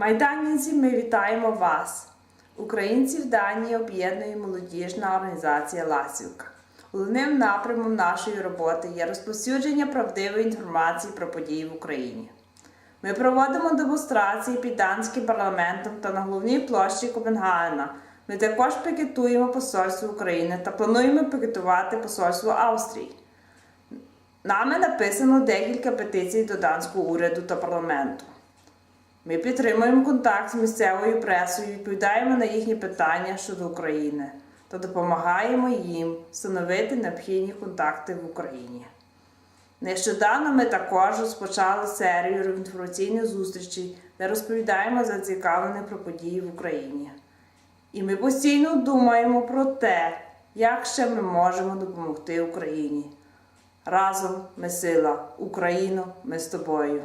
Майданівці, ми вітаємо вас! Українці в Данії об'єднує молодіжна організація Ласівка. Головним напрямом нашої роботи є розповсюдження правдивої інформації про події в Україні. Ми проводимо демонстрації під данським парламентом та на головній площі Копенгагена. Ми також пікетуємо посольство України та плануємо пікетувати посольство Австрії. Нами написано декілька петицій до данського уряду та парламенту. Ми підтримуємо контакт з місцевою пресою, відповідаємо на їхні питання щодо України та допомагаємо їм встановити необхідні контакти в Україні. Нещодавно ми також розпочали серію інформаційних зустрічей, де розповідаємо зацікавлених про події в Україні. І ми постійно думаємо про те, як ще ми можемо допомогти Україні. Разом ми сила, Україно, ми з тобою.